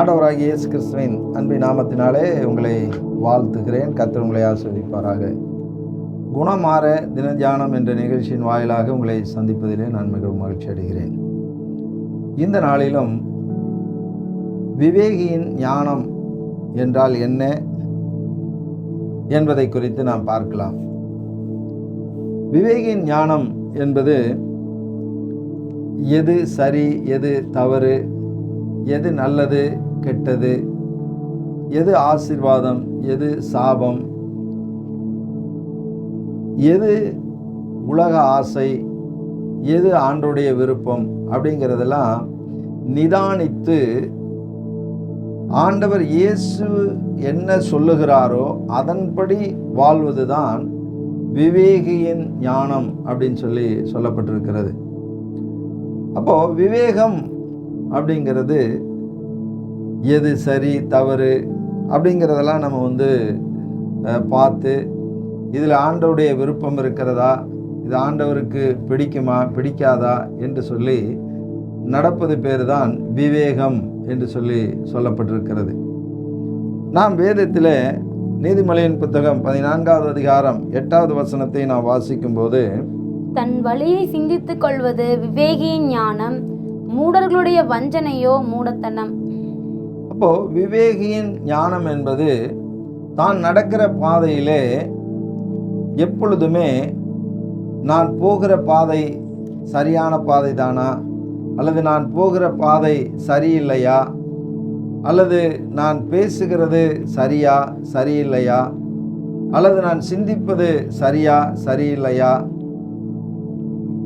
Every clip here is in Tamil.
ஆண்டவராகிய இயேசு கிறிஸ்துவின் அன்பின் நாமத்தினாலே உங்களை வாழ்த்துகிறேன். கத்தர் உங்களை ஆஸ்வதிப்பாராக குணமாற தினத்தியானம் என்ற நிகழ்ச்சியின் வாயிலாக உங்களை சந்திப்பதிலே நான் மிகவும் மகிழ்ச்சி அடைகிறேன். இந்த நாளிலும் விவேகியின் ஞானம் என்றால் என்ன என்பதை குறித்து நாம் பார்க்கலாம். விவேகியின் ஞானம் என்பது எது சரி எது தவறு எது நல்லது கெட்டது? எது ஆசீர்வாதம் எது சாபம்? எது உலக ஆசை? எது ஆண்டோடைய விருப்பம்? அப்படிங்கிறதெல்லாம் நிதானித்து ஆண்டவர் இயேசு என்ன சொல்லுகிறாரோ அதன்படி வாழ்வதுதான் விவேகியின் ஞானம் அப்படின்னு சொல்லி சொல்லப்பட்டிருக்கிறது. அப்போ விவேகம் அப்படிங்கிறது எது சரி தவறு அப்படிங்கிறதெல்லாம் நம்ம வந்து பார்த்து இதில் ஆண்டவருடைய விருப்பம் இருக்கிறதா இது ஆண்டவருக்கு பிடிக்குமா பிடிக்காதா என்று சொல்லி நடப்பது பேர் தான் விவேகம் என்று சொல்லி சொல்லப்பட்டிருக்கிறது. நாம் வேதத்தில் நீதிமலையின் புத்தகம் பதினான்காவது அதிகாரம் எட்டாவது வசனத்தை நாம் வாசிக்கும்போது தன் வழியை சிந்தித்துக் கொள்வது விவேகியின் ஞானம் மூடர்களுடைய வஞ்சனையோ மூடத்தனம். அப்போ விவேகியின் ஞானம் என்பது தான் நடக்கிற பாதையிலே எப்பொழுதுமே நான் போகிற பாதை சரியான பாதை தானா அல்லது நான் போகிற பாதை சரியில்லையா? அல்லது நான் பேசுகிறது சரியா சரியில்லையா? அல்லது நான் சிந்திப்பது சரியா சரியில்லையா?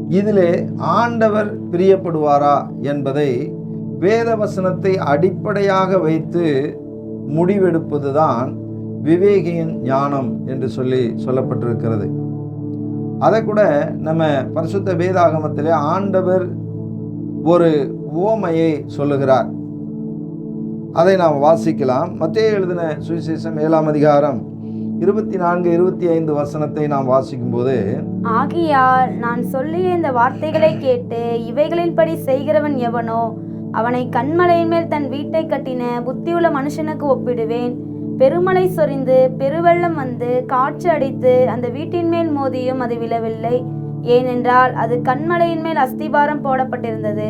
இதிலே ஆண்டவர் பிரியப்படுவாரா என்பதை வேதவசனத்தை அடிப்படையாக வைத்து முடிவெடுப்பதுதான் விவேகியின் ஞானம் என்று சொல்லி சொல்லப்பட்டிருக்கிறது. அதை கூட நம்ம பரிசுத்த வேதாகமத்திலே ஆண்டவர் ஒரு உவமையை சொல்லுகிறார். அதை நாம் வாசிக்கலாம். மத்திய எழுதின சுவிசேஷம் ஏழாம் அதிகாரம் இருபத்தி நான்கு இருபத்தி ஐந்து வசனத்தை நாம் வாசிக்கும்போது ஆகையால் நான் சொல்லிய இந்த வார்த்தைகளை கேட்டு இவைகளின்படி செய்கிறவன் எவனோ அவனை கண்மலையின் மேல் தன் வீட்டை கட்டின புத்தியுள்ள மனுஷனுக்கு ஒப்பிடுவேன். பெருமழை சொரிந்து பெருவெள்ளம் வந்து காற்று அடித்து அந்த வீட்டின் மேல் மோதியும் அது விழவில்லை. ஏனென்றால் அது கண்மலையின் மேல் அஸ்திபாரம் போடப்பட்டிருந்தது.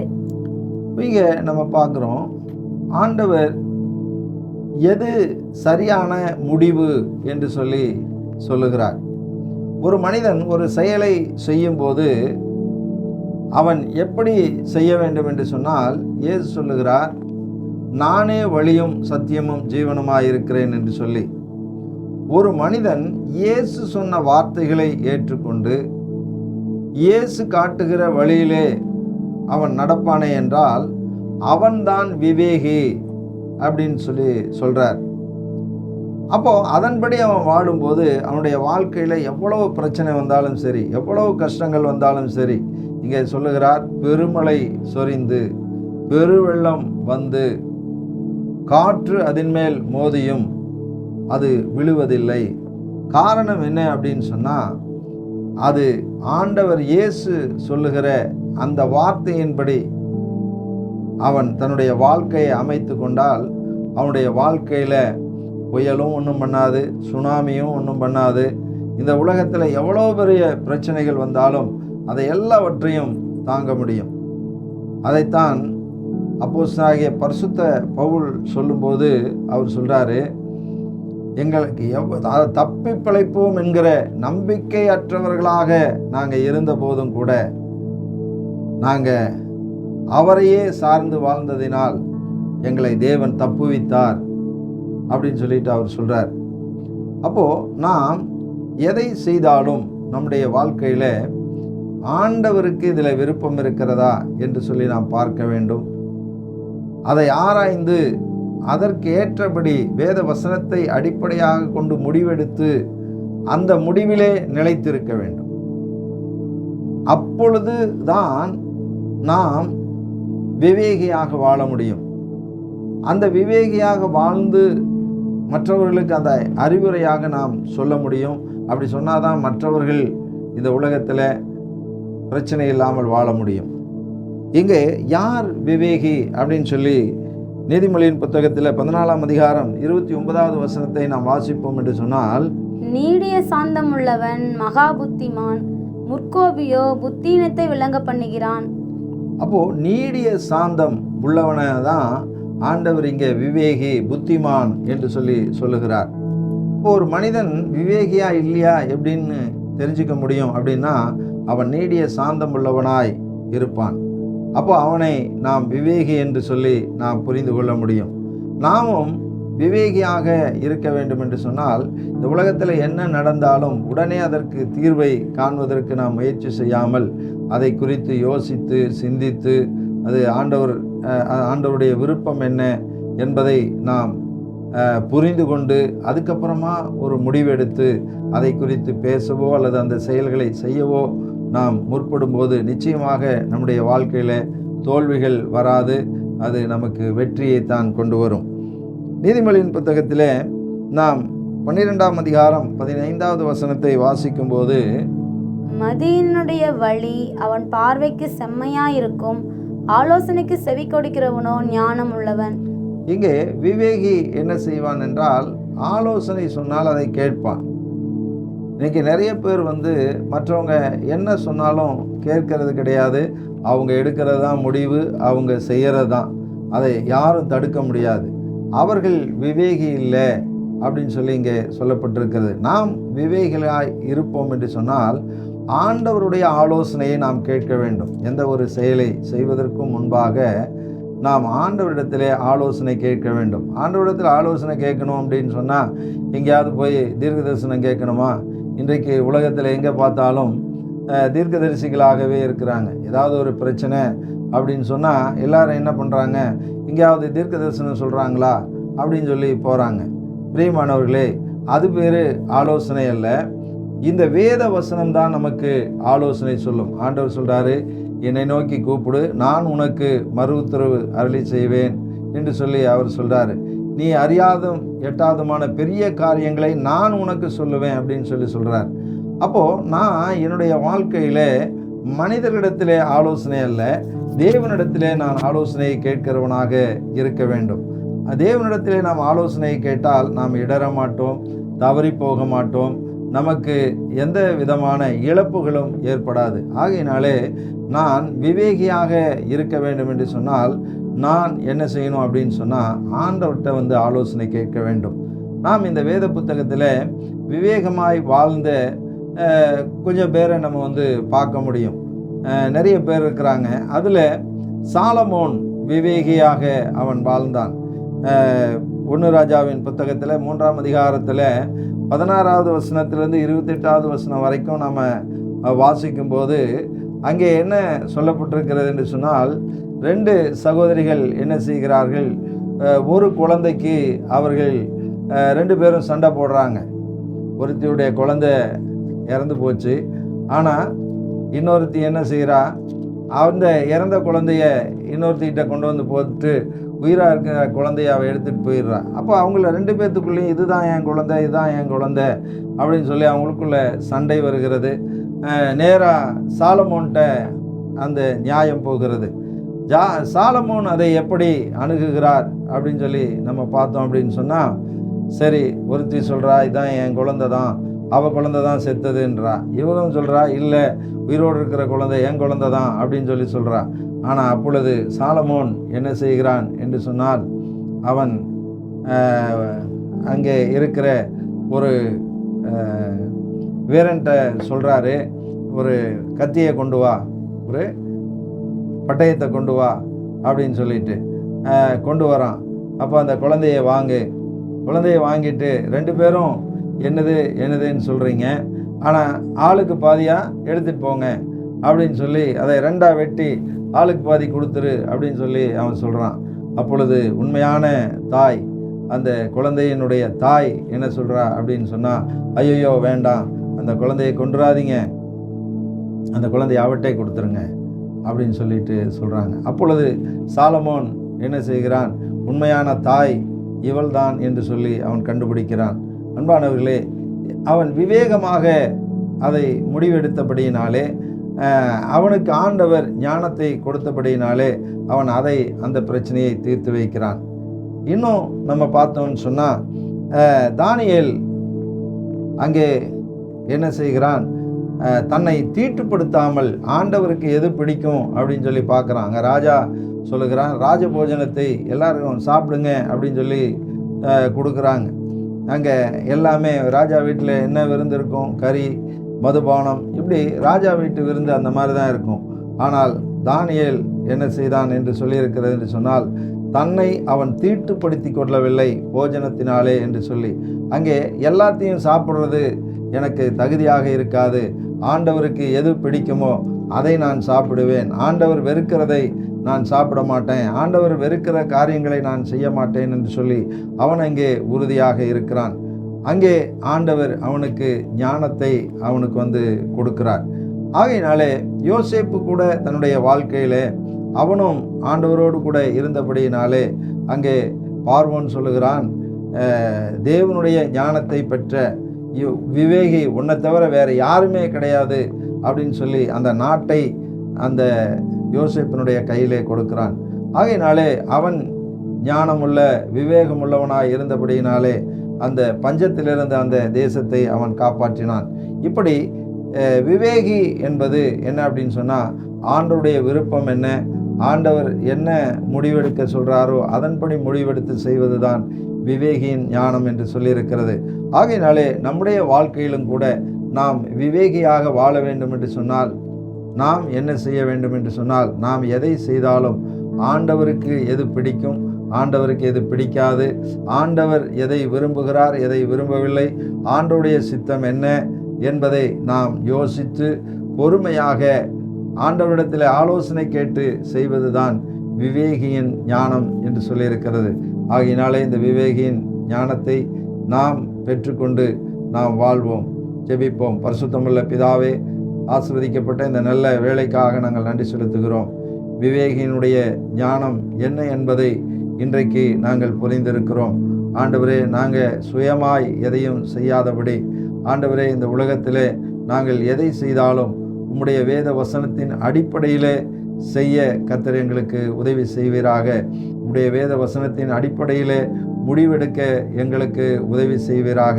இங்க நம்ம பார்க்குறோம் ஆண்டவர் எது சரியான முடிவு என்று சொல்லி சொல்லுகிறார். ஒரு மனிதன் ஒரு செயலை செய்யும்போது அவன் எப்படி செய்ய வேண்டும் என்று சொன்னால் ஏசு சொல்லுகிறார் நானே வழியும் சத்தியமும் ஜீவனுமாய் இருக்கிறேன் என்று சொல்லி. ஒரு மனிதன் இயேசு சொன்ன வார்த்தைகளை ஏற்றுக்கொண்டு இயேசு காட்டுகிற வழியிலே அவன் நடப்பானே என்றால் அவன்தான் விவேகி. அப்படின்னு சொல்லி சொல்கிறார் அப்போது அதன்படி அவன் வாழும்போது அவனுடைய வாழ்க்கையில் எவ்வளவு பிரச்சனை வந்தாலும் சரி எவ்வளவு கஷ்டங்கள் வந்தாலும் சரி இங்கே சொல்லுகிறார் பெருமழை சொரிந்து பெருவெள்ளம் வந்து காற்று அதன்மேல் மோதியும் அது விழுவதில்லை. காரணம் என்ன? அப்படின்னு சொன்னால் அது ஆண்டவர் இயேசு சொல்லுகிற அந்த வார்த்தையின்படி அவன் தன்னுடைய வாழ்க்கையை அமைத்து கொண்டால் அவனுடைய வாழ்க்கையில் புயலும் ஒன்றும் பண்ணாது சுனாமியும் ஒன்றும் பண்ணாது. இந்த உலகத்தில் எவ்வளோ பெரிய பிரச்சனைகள் வந்தாலும் அதை எல்லாவற்றையும் தாங்க முடியும். அதைத்தான் அப்போஸ் ஆகிய பரிசுத்த பவுல் சொல்லும்போது அவர் சொல்கிறாரு எங்களுக்கு எவ் தப்பி பிழைப்போம் என்கிற நம்பிக்கையற்றவர்களாக நாங்கள் இருந்த போதும் கூட நாங்கள் அவரையே சார்ந்து வாழ்ந்ததினால் எங்களை தேவன் தப்புவித்தார் அப்படின்னு சொல்லிட்டு அவர் சொல்கிறார் அப்போது நாம் எதை செய்தாலும் நம்முடைய வாழ்க்கையில் ஆண்டவருக்கு இதில் விருப்பம் இருக்கிறதா என்று சொல்லி நாம் பார்க்க வேண்டும். அதை ஆராய்ந்து அதற்கு ஏற்றபடி வேத வசனத்தை அடிப்படையாக கொண்டு முடிவெடுத்து அந்த முடிவிலே நிலைத்திருக்க வேண்டும். அப்பொழுது தான் நாம் விவேகியாக வாழ முடியும். அந்த விவேகியாக வாழ்ந்து மற்றவர்களுக்கு அந்த அறிவுரையாக நாம் சொல்ல முடியும். அப்படி சொன்னாதான் மற்றவர்கள் இந்த உலகத்தில் பிரச்சனை இல்லாமல் வாழ முடியும். இங்கே யார் விவேகி அப்படின்னு சொல்லி நீதிமொழியின் புத்தகத்தில் பதினாலாம் அதிகாரம் இருபத்தி ஒன்பதாவது வசனத்தை நாம் வாசிப்போம் என்று சொன்னால் நீடிய சாந்தம் உள்ளவன் மகா புத்திமான் முற்கோபியோ புத்தீனத்தை விளங்க பண்ணுகிறான். அப்போது நீடிய சாந்தம் உள்ளவனை தான் ஆண்டவர் இங்கே விவேகி புத்திமான் என்று சொல்லி சொல்லுகிறார். இப்போ ஒரு மனிதன் விவேகியா இல்லையா எப்படின்னு தெரிஞ்சுக்க முடியும் அப்படின்னா அவன் நீடிய சாந்தம் உள்ளவனாய் இருப்பான். அப்போ அவனை நாம் விவேகி என்று சொல்லி நாம் புரிந்து கொள்ள முடியும். நாமும் விவேகியாக இருக்க வேண்டும் என்று சொன்னால் இந்த உலகத்தில் என்ன நடந்தாலும் உடனே அதற்கு தீர்வை காண்பதற்கு நாம் முயற்சி செய்யாமல் அதை குறித்து யோசித்து சிந்தித்து அது ஆண்டவர் ஆண்டவருடைய விருப்பம் என்ன என்பதை நாம் புரிந்து கொண்டு அதுக்கப்புறமா ஒரு முடிவெடுத்து அதை குறித்து பேசவோ அல்லது அந்த செயல்களை செய்யவோ நாம் முற்படும்போது நிச்சயமாக நம்முடைய வாழ்க்கையில் தோல்விகள் வராது. அது நமக்கு வெற்றியை தான் கொண்டு வரும். நீதிமொழியின் புத்தகத்திலே நாம் பன்னிரெண்டாம் அதிகாரம் பதினைந்தாவது வசனத்தை வாசிக்கும்போது மதியினுடைய வழி அவன் பார்வைக்கு செம்மையாயிருக்கும் ஆலோசனைக்கு செவி கொடுக்கிறவனோ ஞானம் உள்ளவன் இங்கே விவேகி என்ன செய்வான் என்றால் ஆலோசனை சொன்னால் அதை கேட்பான். இன்னைக்கு நிறைய பேர் வந்து மற்றவங்க என்ன சொன்னாலும் கேட்கறது கிடையாது. அவங்க எடுக்கிறது தான் முடிவு அவங்க செய்கிறது தான் அதை யாரும் தடுக்க முடியாது. அவர்கள் விவேகி இல்லை அப்படின்னு சொல்லி இங்கே சொல்லப்பட்டிருக்கிறது. நாம் விவேகிகளாய் இருப்போம் என்று சொன்னால் ஆண்டவருடைய ஆலோசனையை நாம் கேட்க வேண்டும். எந்த ஒரு செயலை செய்வதற்கும் முன்பாக நாம் ஆண்டவரிடத்திலே ஆலோசனை கேட்க வேண்டும். ஆண்டவரிடத்தில் ஆலோசனை கேட்கணும் அப்படின்னு சொன்னால் எங்கேயாவது போய் தீர்க்க தரிசனம் கேட்கணுமா? இன்றைக்கு உலகத்தில் எங்கே பார்த்தாலும் தீர்க்கதரிசிகளாகவே இருக்கிறாங்க. ஏதாவது ஒரு பிரச்சனை அப்படின்னு சொன்னால் எல்லாரும் என்ன பண்ணுறாங்க எங்கேயாவது தீர்க்க தரிசனம் சொல்கிறாங்களா அப்படின்னு சொல்லி போகிறாங்க பிரியமானவர்களே அது பேர் ஆலோசனை அல்ல. இந்த வேத வசனம் தான் நமக்கு ஆலோசனை சொல்லும். ஆண்டவர் சொல்கிறாரு என்னை நோக்கி கூப்பிடு நான் உனக்கு மறு உத்தரவு அருளி செய்வேன் என்று சொல்லி அவர் சொல்கிறாரு நீ அறியாதும் எட்டாதுமான பெரிய காரியங்களை நான் உனக்கு சொல்லுவேன் அப்படின்னு சொல்லி சொல்கிறார் அப்போது நான் என்னுடைய வாழ்க்கையில் மனிதர்களிடத்தில் ஆலோசனை அல்ல தேவனிடத்திலே நான் ஆலோசனையை கேட்கிறவனாக இருக்க வேண்டும். தேவனிடத்திலே நாம் ஆலோசனையை கேட்டால் நாம் இடற மாட்டோம் தவறி போக மாட்டோம் நமக்கு எந்த விதமான இழப்புகளும் ஏற்படாது. ஆகையினாலே நான் விவேகியாக இருக்க வேண்டும் என்று சொன்னால் நான் என்ன செய்யணும் அப்படின்னு சொன்னால் ஆண்டவர்கிட்ட வந்து ஆலோசனை கேட்க வேண்டும். நாம் இந்த வேத புத்தகத்தில் விவேகமாய் வாழ்ந்த கொஞ்சம் பேரை நம்ம வந்து பார்க்க முடியும். நிறைய பேர் இருக்கிறாங்க. அதில் சாலமோன் விவேகியாக அவன் வாழ்ந்தான். ஒன்று ராஜாவின் புத்தகத்தில் மூன்றாம் அதிகாரத்தில் பதினாறாவது வசனத்திலேருந்து இருபத்தெட்டாவது வசனம் வரைக்கும் நம்ம வாசிக்கும்போது அங்கே என்ன சொல்லப்பட்டிருக்கிறது என்று சொன்னால் ரெண்டு சகோதரிகள் என்ன செய்கிறார்கள்? ஒரு குழந்தைக்கு அவர்கள் ரெண்டு பேரும் சண்டை போடுறாங்க. ஒருத்தியுடைய குழந்தை இறந்து போச்சு. ஆனால் இன்னொருத்தி என்ன செய்கிறா அந்த இறந்த குழந்தைய இன்னொருத்திகிட்ட கொண்டு வந்து போட்டு உயிராக இருக்கிற குழந்தைய அவள் எடுத்துகிட்டு போயிடுறா. அப்போ அவங்கள ரெண்டு பேர்த்துக்குள்ளேயும் இதுதான் என் குழந்தை இதுதான் என் குழந்தை அப்படின்னு சொல்லி அவங்களுக்குள்ள சண்டை வருகிறது. நேராக சாலமோன்ட்ட அந்த நியாயம் போகிறது. ஜா சாலமோன் அதை எப்படி அணுகுகிறார் அப்படின்னு சொல்லி நம்ம பார்த்தோம் அப்படின்னு சொன்னால் சரி ஒருத்தி சொல்கிறா இதான் என் குழந்தை தான் அவள் குழந்தை தான் செத்ததுன்றா. இவளும் சொல்கிறா இல்லை உயிரோடு இருக்கிற குழந்தை என் குழந்தை தான் அப்படின்னு சொல்லி சொல்கிறா ஆனால் அப்பொழுது சாலமோன் என்ன செய்கிறான் என்று சொன்னால் அவன் அங்கே இருக்கிற ஒரு வீரன்ட்ட சொல்கிறாரு ஒரு கத்தியை கொண்டு வா ஒரு பட்டயத்தை கொண்டு வா அப்படின்னு சொல்லிட்டு கொண்டு வரான். அப்போ அந்த குழந்தைய வாங்கு. குழந்தைய வாங்கிட்டு ரெண்டு பேரும் என்னது என்னதுன்னு சொல்கிறீங்க ஆனால் ஆளுக்கு பாதியாக எடுத்துகிட்டு போங்க அப்படின்னு சொல்லி அதை ரெண்டாக வெட்டி ஆளுக்கு பாதி கொடுத்துரு அப்படின்னு சொல்லி அவன் சொல்கிறான் அப்பொழுது உண்மையான தாய் அந்த குழந்தையினுடைய தாய் என்ன சொல்கிறா அப்படின்னு சொன்னால் ஐயோ வேண்டாம். அந்த குழந்தையை கொண்டுறாதீங்க அந்த குழந்தைய அவட்டை கொடுத்துருங்க. அப்படின்னு சொல்லிட்டு சொல்கிறாங்க அப்பொழுது சாலமோன் என்ன செய்கிறான்? உண்மையான தாய் இவள்தான் என்று சொல்லி அவன் கண்டுபிடிக்கிறான். அன்பானவர்களே அவன் விவேகமாக அதை முடிவெடுத்தபடியினாலே அவனுக்கு ஆண்டவர் ஞானத்தை கொடுத்தபடியினாலே அவன் அதை அந்த பிரச்சனையை தீர்த்து வைக்கிறான். இன்னும் நம்ம பார்த்தோம்னு சொன்னால் தானியேல் அங்கே என்ன செய்கிறான்? தன்னை தீட்டுப்படுத்தாமல் ஆண்டவருக்கு எது பிடிக்கும் அப்படின்னு சொல்லி பார்க்குறான். அங்கே ராஜா சொல்லுகிறான் ராஜபோஜனத்தை எல்லாருக்கும் சாப்பிடுங்க அப்படின்னு சொல்லி கொடுக்குறாங்க. அங்கே எல்லாமே ராஜா வீட்டில் என்ன விருந்து இருக்கும்? கறி மதுபானம் இப்படி ராஜா வீட்டு விருந்து அந்த மாதிரி தான் இருக்கும். ஆனால் தானியேல் என்ன செய்தான் என்று சொல்லியிருக்கிறது என்று சொன்னால் தன்னை அவன் தீட்டுப்படுத்தி கொள்ளவில்லை போஜனத்தினாலே என்று சொல்லி அங்கே எல்லாத்தையும் சாப்பிட்றது எனக்கு தகுதியாக இருக்காது. ஆண்டவருக்கு எது பிடிக்குமோ அதை நான் சாப்பிடுவேன். ஆண்டவர் வெறுக்கிறதை நான் சாப்பிட மாட்டேன். ஆண்டவர் வெறுக்கிற காரியங்களை நான் செய்ய மாட்டேன் என்று சொல்லி அவன் அங்கே உறுதியாக இருக்கிறான். அங்கே ஆண்டவர் அவனுக்கு ஞானத்தை அவனுக்கு வந்து கொடுக்கிறார். ஆகையினாலே யோசேப்பு கூட தன்னுடைய வாழ்க்கையிலே அவனும் ஆண்டவரோடு கூட இருந்தபடியினாலே அங்கே பார்வோன் சொல்லுகிறான் தேவனுடைய ஞானத்தை பெற்ற யு- விவேகி உன்னை தவிர வேறு யாருமே கிடையாது. அப்படின்னு சொல்லி அந்த நாட்டை அந்த யோசிப்பினுடைய கையிலே கொடுக்கிறான். ஆகையினாலே அவன் ஞானமுள்ள விவேகமுள்ளவனாய் இருந்தபடியினாலே அந்த பஞ்சத்திலிருந்து அந்த தேசத்தை அவன் காப்பாற்றினான். இப்படி விவேகி என்பது என்ன அப்படின்னு சொன்னால் ஆண்டருடைய விருப்பம் என்ன ஆண்டவர் என்ன முடிவெடுக்க சொல்கிறாரோ அதன்படி முடிவெடுத்து செய்வது தான் விவேகியின் ஞானம் என்று சொல்லியிருக்கிறது. ஆகையினாலே நம்முடைய வாழ்க்கையிலும் கூட நாம் விவேகியாக வாழ வேண்டும் என்று சொன்னால் நாம் என்ன செய்ய வேண்டும் என்று சொன்னால் நாம் எதை செய்தாலும் ஆண்டவருக்கு எது பிடிக்கும் ஆண்டவருக்கு எது பிடிக்காது ஆண்டவர் எதை விரும்புகிறார் எதை விரும்பவில்லை ஆண்டவுடைய சித்தம் என்ன என்பதை நாம் யோசித்து பொறுமையாக ஆண்டவரிடத்தில் ஆலோசனை கேட்டு செய்வதுதான் விவேகியின் ஞானம் என்று சொல்லியிருக்கிறது. ஆகையினாலே இந்த விவேகியின் ஞானத்தை நாம் பெற்றுக்கொண்டு நாம் வாழ்வோம் ஜெபிப்போம். பரிசுத்தமுள்ள பிதாவே ஆசிர்வதிக்கப்பட்ட இந்த நல்ல வேலைக்காக நாங்கள் நன்றி செலுத்துகிறோம். விவேகியினுடைய ஞானம் என்ன என்பதை இன்றைக்கு நாங்கள் புரிந்திருக்கிறோம். ஆண்டவரே நாங்கள் சுயமாய் எதையும் செய்யாதபடி ஆண்டவரே இந்த உலகத்திலே நாங்கள் எதை செய்தாலும் உம்முடைய வேத வசனத்தின் அடிப்படையிலே செய்ய கத்தர் எங்களுக்கு உதவி செய்வீராக. உடைய வேத வசனத்தின் அடிப்படையிலே முடிவெடுக்க எங்களுக்கு உதவி செய்வீராக.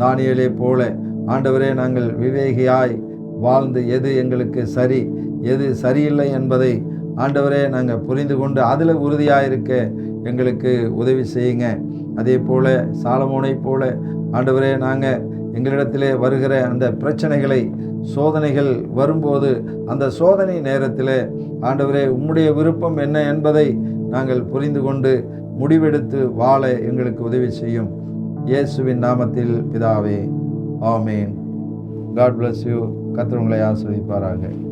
தானியலே போல ஆண்டவரே நாங்கள் விவேகியாய் வாழ்ந்து எது எங்களுக்கு சரி எது சரியில்லை என்பதை ஆண்டவரே நாங்கள் புரிந்து கொண்டு அதில் உறுதியாக இருக்க எங்களுக்கு உதவி செய்யுங்க. அதே போல் சாலமோனை போல ஆண்டவரே நாங்கள் எங்களிடத்திலே வருகிற அந்த பிரச்சனைகளை சோதனைகள் வரும்போது அந்த சோதனை நேரத்தில் ஆண்டவரே உம்முடைய விருப்பம் என்ன என்பதை நாங்கள் புரிந்து கொண்டு முடிவெடுத்து வாழ எங்களுக்கு உதவி செய்யும். இயேசுவின் நாமத்தில் பிதாவே ஆமேன். காட் பிளஸ் யூ கத்திரவங்களை உங்களை